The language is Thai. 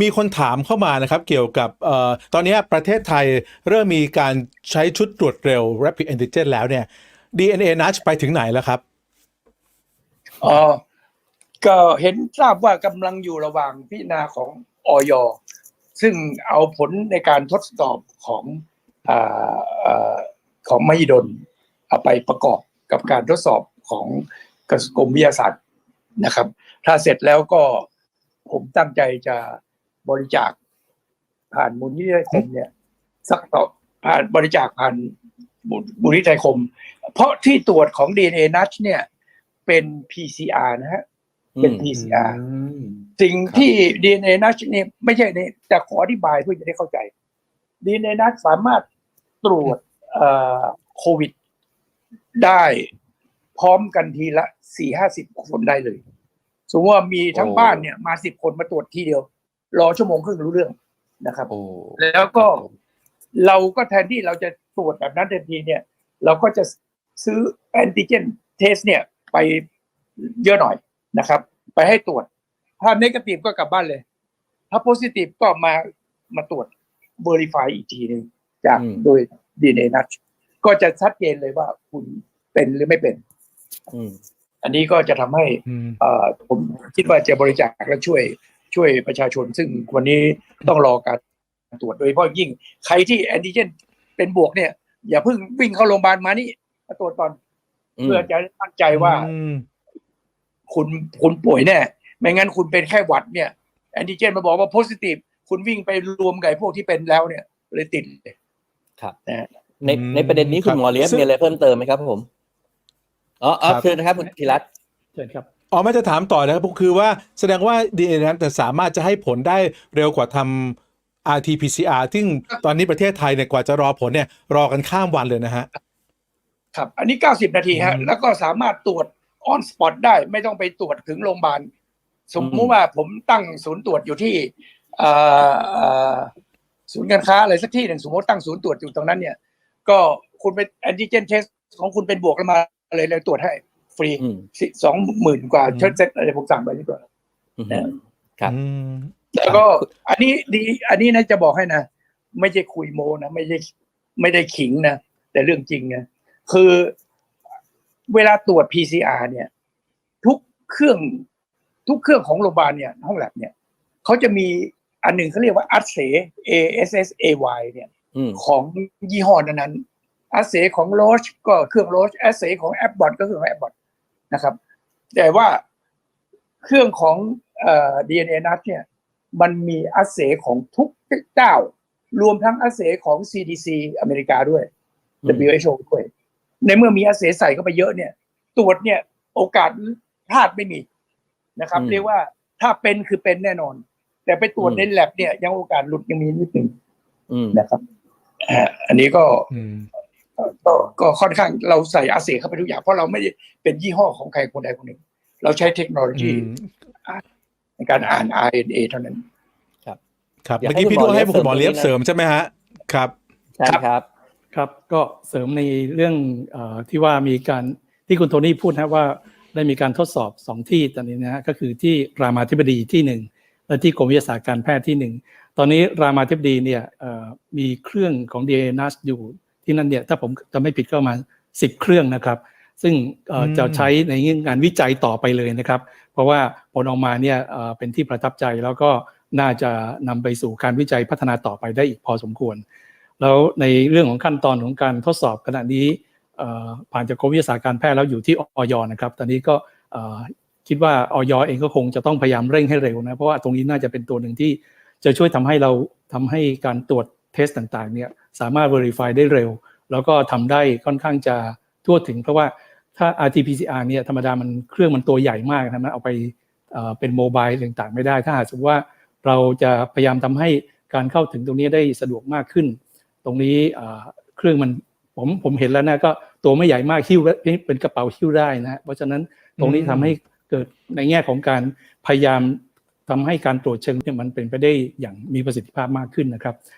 มีคนถามเข้ามานะครับเกี่ยวกับออตอนนี้ประเทศไทยเริ่มมีการใช้ชุดตรวจเร็ว Rapid Antigen แล้วเนี่ย DNA Nudge ไปถึงไหนแล้วครับอ๋อก็เห็นทราบว่ากำลังอยู่ระหว่างพิจารณาของออยซึ่งเอาผลในการทดสอบของออของมหิดลเอาไปประกอบกับการทดสอบของกรมวิทยาศาสตร์นะครับ ถ้าเสร็จแล้วก็ผมตั้งใจจะ บริจาค ผ่านมูลนิธิไทยคมเนี่ย สักต่อผ่านบริจาคผ่านมูลนิธิไทยคม เพราะที่ตรวจของ DNA นัชเนี่ย เป็น PCR นะฮะเป็น PCR สิ่งที่ DNA นัชเนี่ยไม่ใช่เนี่ยแต่ขออธิบายเพื่อจะได้เข้าใจ DNA นัชสามารถตรวจเอ่อโควิด ได้พร้อมกันทีละสี่ห้าสิบคนได้เลย สมมติว่ามีทั้งบ้านเนี่ยมาสิบคนมาตรวจทีเดียว รอชั่วโมงครึ่งรู้เรื่องนะครับโอ้แล้วก็เราก็แทนที่เราจะตรวจแบบนั้นทันทีเนี่ย เราก็จะซื้อแอนติเจนเทสเนี่ยไปเยอะหน่อยนะครับ ไปให้ตรวจ ถ้าเนกาทีฟก็กลับบ้านเลย ถ้าโพซิทีฟก็มามาตรวจ Verify อีกทีหนึ่งจากอืมโดย DNA นัชก็จะชัดเจนเลยว่าคุณเป็นหรือไม่เป็นอืมอันนี้ก็จะทำให้อืมเอ่อผมคิดว่าจะบริจาคและช่วย ช่วยประชาชน ซึ่งวันนี้ต้องรอการตรวจโดยเฉพาะยิ่งใครที่แอนติเจนเป็นบวกเนี่ย อย่าเพิ่งวิ่งเข้าโรงพยาบาลมานี่มาตรวจก่อน เพื่อจะมั่นใจว่าอืมคุณคุณป่วยแน่ไม่งั้นคุณเป็นแค่หวัดเนี่ยแอนติเจนมาบอกว่าโพซิทีฟคุณวิ่งไปรวมกับไอ้พวกที่เป็นแล้วเนี่ย เลยติดเลยครับนะฮะในในประเด็นนี้คุณหมอเลี้ยงมีอะไรเพิ่มเติมไหมครับผมอ๋ออ๋อเชิญนะครับคุณธีรัตน์เชิญครับ อ๋อไม่จะถามต่อนะครับคือว่าแสดงว่า DNA นั้นแต่สามารถจะให้ผลได้เร็วกว่าทำ RT-PCR ซึ่งตอนนี้ประเทศไทยเนี่ยกว่าจะรอผลเนี่ยรอกันข้ามวันเลยนะฮะ ครับ อันนี้ 90 นาทีฮะ อืมแล้วก็สามารถตรวจออนสปอตได้ ไม่ต้องไปตรวจถึงโรงพยาบาล สมมุอืติมว่าผมตั้งศูนย์ตรวจอยู่ที่เอ่อเอ่อศูนย์การค้าอะไรสักที่หนึ่งสมมติตั้งศูนย์ตรวจอยู่ตรงนั้นเนี่ย ก็คุณไปแอนติเจนเทสของคุณเป็นบวกแล้วมาเลยเลยตรวจให้ ฟรีอืมสองหมื่นกว่าอืมเชิดเซ็ตอะไรผมสั่งไปดีกว่าอืมนะครับอืมแล้วก็อันนี้ดีอันนี้นะจะบอกให้นะไม่ใช่คุยโมนะไม่ใช่ไม่ได้ขิงนะแต่เรื่องจริงนะคือเวลาตรวจ PCR เนี่ย ทุกเครื่องทุกเครื่องของโรงพยาบาลเนี่ย ห้องแลบเนี่ยเขาจะมีอันหนึ่งเขาเรียกว่าอัสเซ A S S A Y เนี่ยอืมของยี่ห้อนั้นๆอัสเซของโรชก็เครื่องโรชอัสเซของแอปบอทก็เครื่องแอปบอท นะครับ แต่ว่าเครื่องของเอ่อ DNA นัทเนี่ยมันมีอัสเซของทุกเจ้ารวมทั้งอัสเซของ CDC อเมริกาด้วยอืม WHO ด้วยในเมื่อมีอัสเซใส่เข้าไปเยอะเนี่ย ตรวจเนี่ยโอกาสพลาดไม่มีนะครับอืมเรียกว่าถ้าเป็นคือเป็นแน่นอน แต่ไปตรวจอืมในแลบเนี่ยยังโอกาสหลุดยังมีนิดหนึ่งอืมนะครับอ่าอันนี้ก็อืม ก็ก็ค่อนข้างเราใส่อาเซเข้าไปทุกอย่าง เพราะเราไม่ได้เป็นยี่ห้อของใครคนใดคนหนึ่ง เราใช้เทคโนโลยีอืมในการอ่าน RNA เท่านั้น ครับอยากเมื่อกี้พี่ดูให้ให้คุคุณณหหมมออเลี้เลี้ยยงบเสริมใช่ไหมฮะครับใช่ครับครับก็เสริมในเรื่องเออที่ว่ามีการที่คุณโทนี่พูดนะว่าได้มีการทดสอบสองที่ตอนนี้นะฮะก็คือที่รามาธิบดีที่หนึ่งและที่กรมวิทยาศาสตร์การแพทย์ที่หนึ่งตอนนี้รามาธิบดีเนี่ยเอ่อมีเครื่องของ DNA นัสอยู่ ที่นั่นเนี่ยถ้าผมจะไม่ผิดก็ประมาณสิบเครื่องนะครับ ซึ่งเอ่ออมจะใช้ในงานวิจัยต่อไปเลยนะครับ เพราะว่าผลออกมาเนี่ยเอ่อเป็นที่ประทับใจแล้วก็น่าจะนำไปสู่การวิจัยพัฒนาต่อไปได้อีกพอสมควร แล้วในเรื่องของขั้นตอนของการทดสอบขณะนี้เอ่อผ่านจากกรมวิทยาศาสตร์การแพทย์แล้วอยู่ที่ออยนะครับ ตอนนี้ก็เอ่อคิดว่าออยเองก็คงจะต้องพยายามเร่งให้เร็วนะ เพราะว่าตรงนี้น่าจะเป็นตัวหนึ่งที่จะช่วยทำให้เราทำให้การตรวจเท สต่างๆเนี่ยสามารถ verify ได้เร็ว แล้วก็ทำได้ค่อนข้างจะทั่วถึง เพราะว่าถ้า RT-PCR เนี่ยธรรมดามันเครื่องมันตัวใหญ่มากนะมันเอาไปเป็นโมบายต่างๆ ไม่ได้ ถ้าหากสมมติว่าเราจะพยายามทำให้การเข้าถึงตรงนี้ได้สะดวกมากขึ้น ตรงนี้เครื่องมันผมผมเห็นแล้วนะก็ตัวไม่ใหญ่มากหิ้วเป็นกระเป๋าหิ้วได้นะเพราะฉะนั้นตรงนี้อืมทำให้เกิดในแง่ของการพยายามทำให้การตรวจเชิงเนี่ยมันเป็นไปได้อย่างมีประสิทธิภาพมากขึ้นนะครับ